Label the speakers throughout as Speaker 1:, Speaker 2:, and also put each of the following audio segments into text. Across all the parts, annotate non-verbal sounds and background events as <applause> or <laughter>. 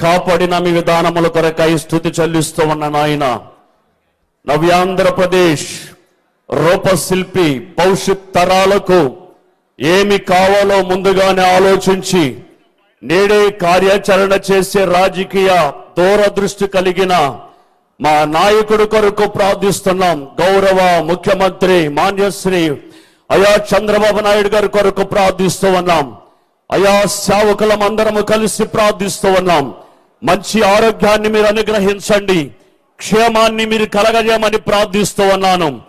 Speaker 1: కాపాడిన మీ విధానముల కొరకై స్థుతి చెల్లిస్తూ ఉన్న నాయన. నవ్యాంధ్రప్రదేశ్ రూపశిల్పి భవిష్యత్ తరాలకు ఏమి కావాలో ముందుగానే ఆలోచించి నేడే కార్యాచరణ చేసే రాజకీయ దూరదృష్టి కలిగిన మా నాయకుడు కొరకు ప్రార్థిస్తున్నాం. గౌరవ ముఖ్యమంత్రి మాన్యశ్రీ అయా చంద్రబాబు నాయుడు గారి కొరకు ప్రార్థిస్తూ ఉన్నాం. అయా సేవకులం అందరము కలిసి ప్రార్థిస్తూ ఉన్నాం. మంచి ఆరోగ్యాన్ని మీరు అనుగ్రహించండి. క్షేమాన్ని మీరు కలగజేయమని ప్రార్థిస్తూ ఉన్నాను.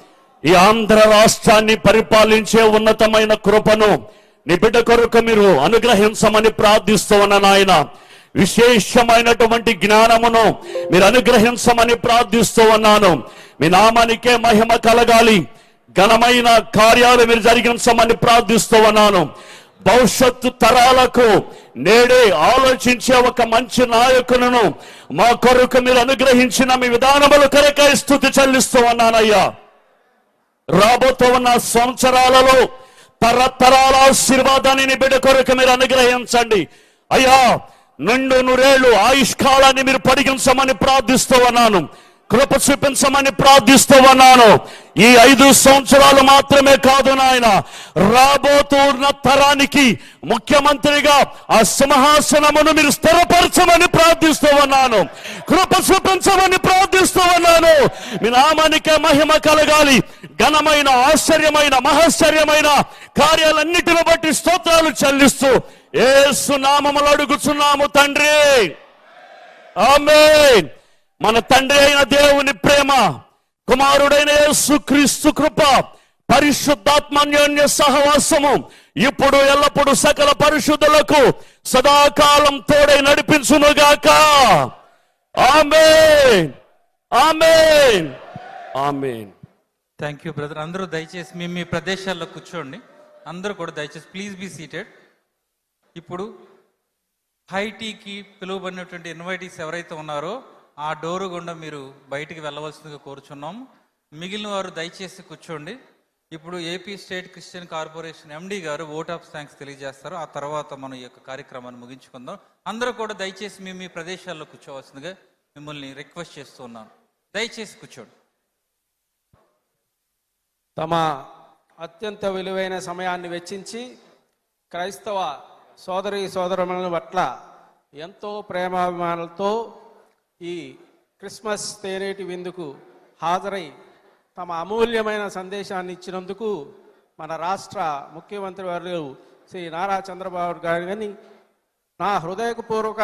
Speaker 1: ఈ ఆంధ్ర రాష్ట్రాన్ని పరిపాలించే ఉన్నతమైన కృపను నీ బిడ్డ కొరకు మీరు అనుగ్రహించమని ప్రార్థిస్తూ ఉన్నాను ఆయన విశేషమైనటువంటి జ్ఞానమును మీరు అనుగ్రహించమని ప్రార్థిస్తూ ఉన్నాను. మీ నామానికే మహిమ కలగాలి. ఘనమైన కార్యాలు మీరు జరిగించమని ప్రార్థిస్తూ ఉన్నాను. భవిష్యత్తు తరాలకు నేడే ఆలోచించే ఒక మంచి నాయకులను మా కొరకు మీరు అనుగ్రహించిన మీ విధానములు కొరకై స్థుతి చెల్లిస్తూ ఉన్నానయ్యా. రాబోతూ ఉన్న సంవత్సరాలలో తరతరాల ఆశీర్వాదాన్ని నీ బిడ్డ కొరకు మీరు అనుగ్రహించండి. అయ్యా నిండు నూరేళ్ళు ఆయుష్కాలాన్ని మీరు పొడిగించమని ప్రార్థిస్తూ ఉన్నాను. కృప చూపించమని ప్రార్థిస్తూ ఉన్నాను. ఈ ఐదు సంవత్సరాలు మాత్రమే కాదు నాయన రాబోతున్న తరానికి ముఖ్యమంత్రిగా ఆ సింహాసనమును మీరు స్థిరపరచమని ప్రార్థిస్తూ ఉన్నాను. కృప చూపించమని ప్రార్థిస్తూ ఉన్నాను. మీ నామానికే మహిమ కలగాలి. ఘనమైన ఆశ్చర్యమైన మహాశ్చర్యమైన కార్యాలన్నిటిని బట్టి స్తోత్రాలు చెల్లిస్తూ ఏసు నామములు అడుగుచున్నాము తండ్రి. ఆమేన్. మన తండ్రి అయిన దేవుని ప్రేమ కుమారుడైన యేసు కృప పరిశుద్ధాత్మన్యోన్య సహవాసము ఇప్పుడు ఎల్లప్పుడు సకల పరిశుద్ధులకు సదాకాలం తోడై నడిపించునుగాక. Amen. Amen. Amen.
Speaker 2: Thank you brother అందరూ దయచేసి మీ మీ ప్రదేశాల్లో కూర్చోండి. అందరూ కూడా దయచేసి ప్లీజ్ బీ సీటెడ్ ఇప్పుడు హైటీకి పిలువబడినటువంటి ఇన్వైటీస్ ఎవరైతే ఉన్నారో ఆ డోరు గుండా మీరు బయటికి వెళ్ళవలసిందిగా కోరుచున్నాం. మిగిలిన వారు దయచేసి కూర్చోండి. ఇప్పుడు AP state Christian corporation MD గారు ఓట్ ఆఫ్ థ్యాంక్స్ తెలియజేస్తారు. ఆ తర్వాత మనం ఈ యొక్క కార్యక్రమాన్ని ముగించుకుందాం. అందరూ కూడా దయచేసి మేము మీ ప్రదేశాల్లో కూర్చోవలసిందిగా మిమ్మల్ని రిక్వెస్ట్ చేస్తూ ఉన్నాను. దయచేసి కూర్చోండి.
Speaker 3: తమ అత్యంత విలువైన సమయాన్ని వెచ్చించి క్రైస్తవ సోదరి సోదరుల పట్ల ఎంతో ప్రేమాభిమానాలతో ఈ క్రిస్మస్ తేనేటి విందుకు హాజరై తమ అమూల్యమైన సందేశాన్ని ఇచ్చినందుకు మన రాష్ట్ర ముఖ్యమంత్రి వారు శ్రీ నారా చంద్రబాబు గారిని నా హృదయపూర్వక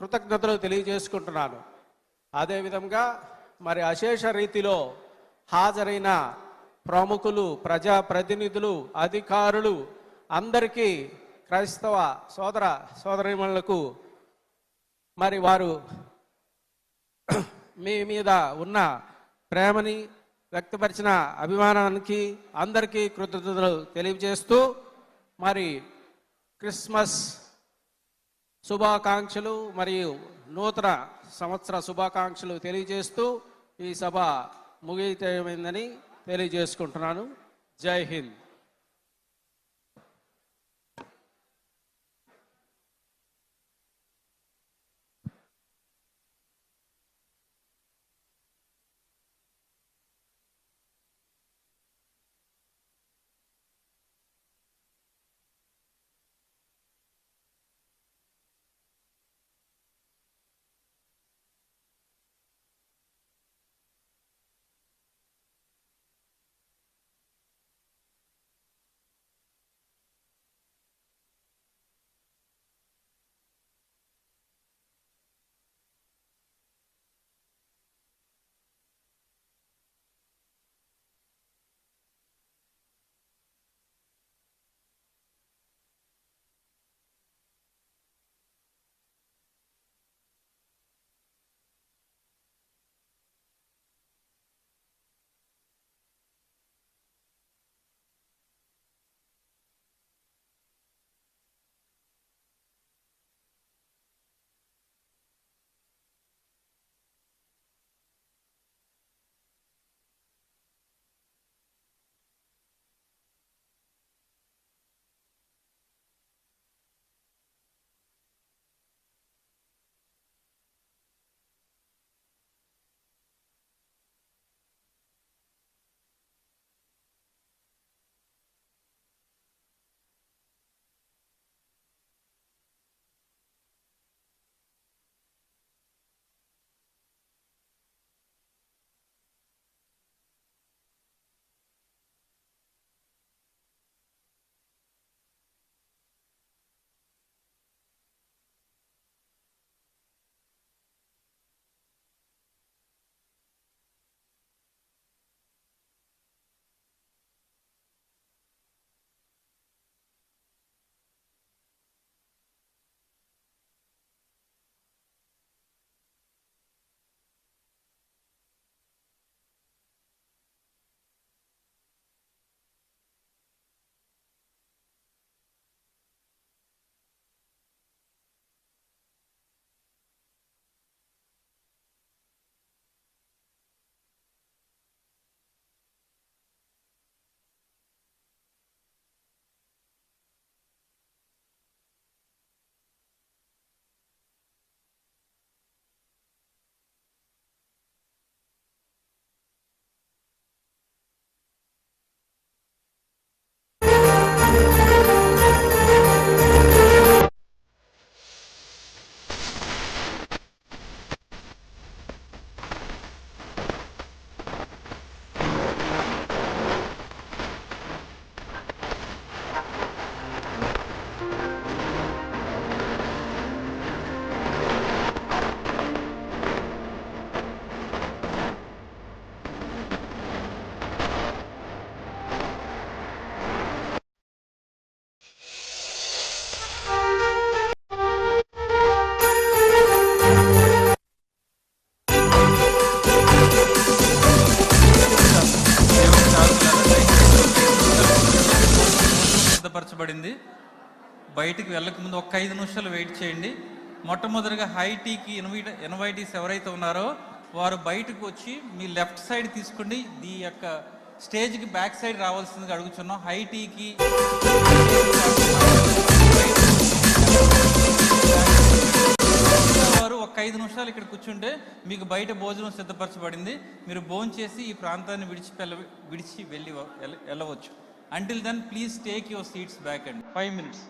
Speaker 3: కృతజ్ఞతలు తెలియజేసుకుంటున్నాను. అదేవిధంగా మరి అశేష రీతిలో హాజరైన ప్రముఖులు ప్రజాప్రతినిధులు అధికారులు అందరికీ క్రైస్తవ సోదర సోదరిమణులకు మరి వారు <clears throat> మీ మీద ఉన్న ప్రేమని వ్యక్తపరిచిన అభిమానానికి అందరికీ కృతజ్ఞతలు తెలియజేస్తూ మరి క్రిస్మస్ శుభాకాంక్షలు మరియు నూతన సంవత్సర శుభాకాంక్షలు తెలియజేస్తూ ఈ సభ ముగితమైందని తెలియజేసుకుంటున్నాను. జై హింద్.
Speaker 2: సిద్ధపరచబడింది బయటికి వెళ్ళక ముందు ఒక ఐదు నిమిషాలు వెయిట్ చేయండి. మొట్టమొదటిగా హై టీకి ఇన్వైట్ ఇన్వైటీస్ ఎవరైతే ఉన్నారో వారు బయటకు వచ్చి మీ లెఫ్ట్ సైడ్ తీసుకోండి. ఈ యొక్క స్టేజ్కి బ్యాక్ సైడ్ రావాల్సిందిగా అడుగుతున్నాం హై టీకి వారు ఒక ఐదు నిమిషాలు ఇక్కడ కూర్చుంటే మీకు బయట భోజనం సిద్ధపరచబడింది. మీరు భోజనం చేసి ఈ ప్రాంతాన్ని విడిచి విడిచి వెళ్ళి వెళ్ళవచ్చు. Until then, please take your seats back and 5 minutes.